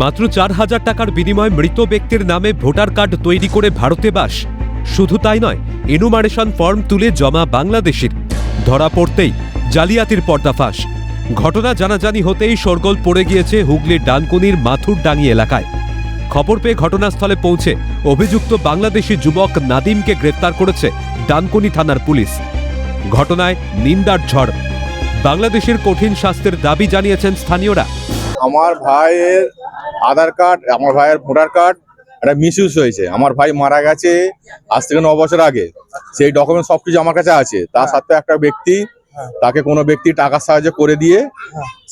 মাত্র চার হাজার টাকার বিনিময়ে মৃত ব্যক্তির নামে ভোটার কার্ড তৈরি করে ভারতে বাস। শুধু তাই নয় এনুমারেশন ফর্ম তুলে জমা বাংলাদেশের। ধরা পড়তেই জালিয়াতির পর্দাফাঁস ঘটনা জানাজানি হতেই সরগোল পড়ে গিয়েছে হুগলির ডানকুনির ডাঙি এলাকায়। খবর পেয়ে ঘটনাস্থলে পৌঁছে অভিযুক্ত বাংলাদেশি যুবক নাদিমকে গ্রেপ্তার করেছে ডানকুনি থানার পুলিশ। ঘটনায় নিন্দার ঝড়। বাংলাদেশের কঠিন শাস্তির দাবি জানিয়েছেন স্থানীয়রা। আমার ভাইয়ের আধার কার্ড আমার ভাইয়ের ভোটার কার্ড একটা মিসইউজ হয়েছে। আমার ভাই মারা গেছে আজ থেকে ন বছর আগে। সেই ডকুমেন্ট সবকিছু আমার কাছে আছে। তার সাথে একটা ব্যক্তি তাকে কোনো ব্যক্তি টাকার সাহায্য করে দিয়ে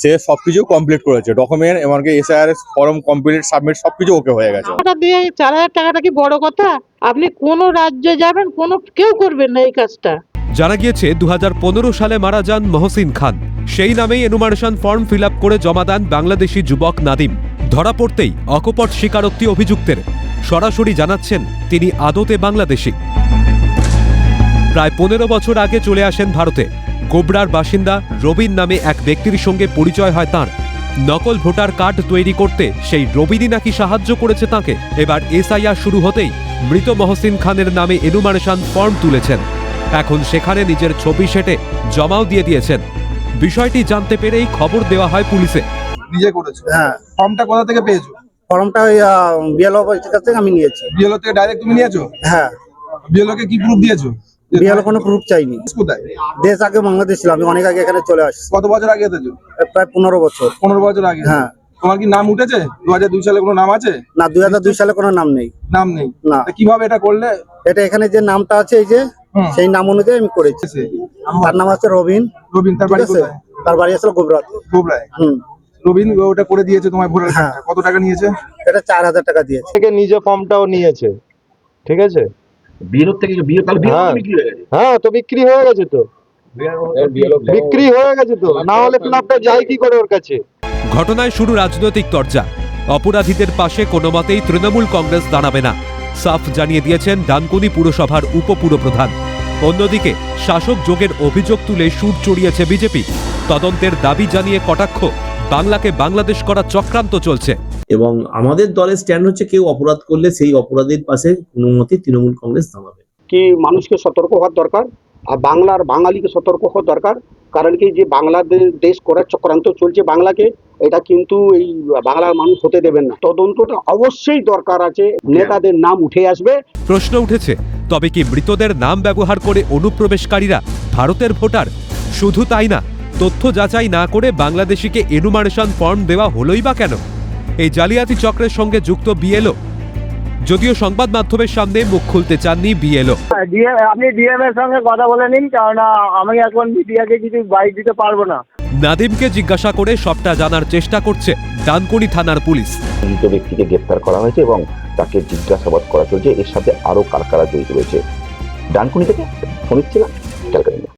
সে সবকিছু কমপ্লিট করেছে। ডকুমেন্ট এমনকি এসআইআর ফর্ম কমপ্লিট সাবমিট সবকিছু ওকে হয়ে গেছে। দিয়ে চার হাজার টাকাটা কি বড় কথা? আপনি কোন রাজ্যে যাবেন কোনো কেউ করবেন না এই কাজটা। জানা গিয়েছে দু হাজার পনেরো সালে মারা যান মহসিন খান। সেই নামেই এনুমারেশন ফর্ম ফিল করে জমা দেন বাংলাদেশি যুবক নাদিম। ধরা পড়তেই অকপট স্বীকারোক্তি অভিযুক্তের সরাসরি জানাচ্ছেন তিনি আদতে বাংলাদেশি। প্রায় পনেরো বছর আগে চলে আসেন ভারতে। গোবরার বাসিন্দা রবিন নামে এক ব্যক্তির সঙ্গে পরিচয় হয় তাঁর। নকল ভোটার কার্ড তৈরি করতে সেই রবিনই নাকি সাহায্য করেছে তাকে। এবার এসআইআর শুরু হতেই মৃত মহসিন খানের নামে এনুমারেশন ফর্ম তুলেছেন। এখন সেখানে নিজের ছবি সেটে জমাও দিয়ে দিয়েছেন। বিষয়টি জানতে পেরেই খবর দেওয়া হয় পুলিশে। নিজে করেছ? হ্যাঁ। ফর্মটা কোথা থেকে পেয়েছ? ফর্মটা ওই বিএলও কাছ থেকে আমি নিয়েছি। বিএলও থেকে ডাইরেক্ট তুমি নিয়েছো? হ্যাঁ। বিএলও কে কি প্রুফ দিয়েছ বিএলও কোনো প্রুফ চাইনি। কোথায়? দেশ আগে বাংলাদেশ ছিল আমি অনেক আগে এখানে চলে আসছি। কত বছর আগে এসেছ? প্রায় পনেরো বছর। পনেরো বছর আগে? হ্যাঁ। তোমার কি নাম উঠেছে? দু হাজার দুই সালে কোনো নাম আছে? না দুই হাজার দুই সালে কোনো নাম নেই। নাম নেই? না। কীভাবে এটা করলে? এটা এখানে যে নামটা আছে এই যে। সেই নাম অনুযায়ী আমি করেছি। তার নাম আছে রবিন। রবিন তার বাড়ি আছে? তার বাড়ি আসলে গোবরাতে। গোবরায়? হুম। রবিন ওটা করে দিয়েছে তোমার ভোটার হ্যাঁ। কত টাকা নিয়েছে? এটা চার হাজার টাকা দিয়েছে। থেকে নিজে ফর্মটাও নিয়েছে। ঠিক আছে? বিয়ের থেকে বিয়ে তাহলে হ্যাঁ। বিক্রি হয়ে গেছে। হ্যাঁ তো বিক্রি হয়ে গেছে তো। বিক্রি হয়ে গেছে তো। না হলে যায় কি করে ওর কাছে। ঘটনায় শুরু রাজনৈতিক তরজা। অপরাধীদের পাশে কোনো মতেই তৃণমূল কংগ্রেস দাঁড়াবে না। সাফ জানিয়ে দিয়েছেন ডানকুনি পুরসভার উপপুরপ্রধান। অন্যদিকে শাসক যোগের অভিযোগ তুলে সুর চড়িয়েছে বিজেপি। তদন্তের দাবি জানিয়ে কটাক্ষ বাংলাকে বাংলাদেশ করা চক্রান্ত চলছে। এবং আমাদের দলের স্ট্যান্ড হচ্ছে কেউ অপরাধ করলে সেই অপরাধের পাশে কোনো তৃণমূল কংগ্রেস দাঁড়াবে কি মানুষকে সতর্ক হওয়ার দরকার? আর বাংলার বাঙালিকে সতর্ক হওয়ার দরকার? কারণ কি, যে বাংলাদেশ দেশ করার চক্রান্ত চলছে বাংলাকে, এটা কিন্তু এই বাংলার মানুষ হতে দেবেন না। তদন্তটা অবশ্যই দরকার আছে, নেতাদের নাম উঠে আসবে। প্রশ্ন উঠেছে, তবে কি মৃতদের নাম ব্যবহার করে অনুপ্রবেশকারীরা ভারতের ভোটার? শুধু তাই না, তথ্য যাচাই না করে বাংলাদেশিকে এনুমারেশন ফর্ম দেওয়া হলোই বা কেন? এই জালিয়াতি চক্রের সঙ্গে যুক্ত বিএলও যদিও সংবাদ মাধ্যমের সামনে মুখ খুলতে চাননি বিএলও। আপনি ডিএম এর সঙ্গে কথা বলে নিন কারণ আমি এখন মিডিয়াকে কিছু বাইক দিতে পারব না। নাদিমকে জিজ্ঞাসা করে সবটা জানার চেষ্টা করছে ডানকুনি থানার পুলিশ। মৃত ব্যক্তিকে গ্রেপ্তার করা হয়েছে এবং তাকে জিজ্ঞাসাবাদ করা চলছে। এর সাথে আরও কার কারা জড়িত রয়েছে। ডানকুনি থেকে ফোন ছিলাম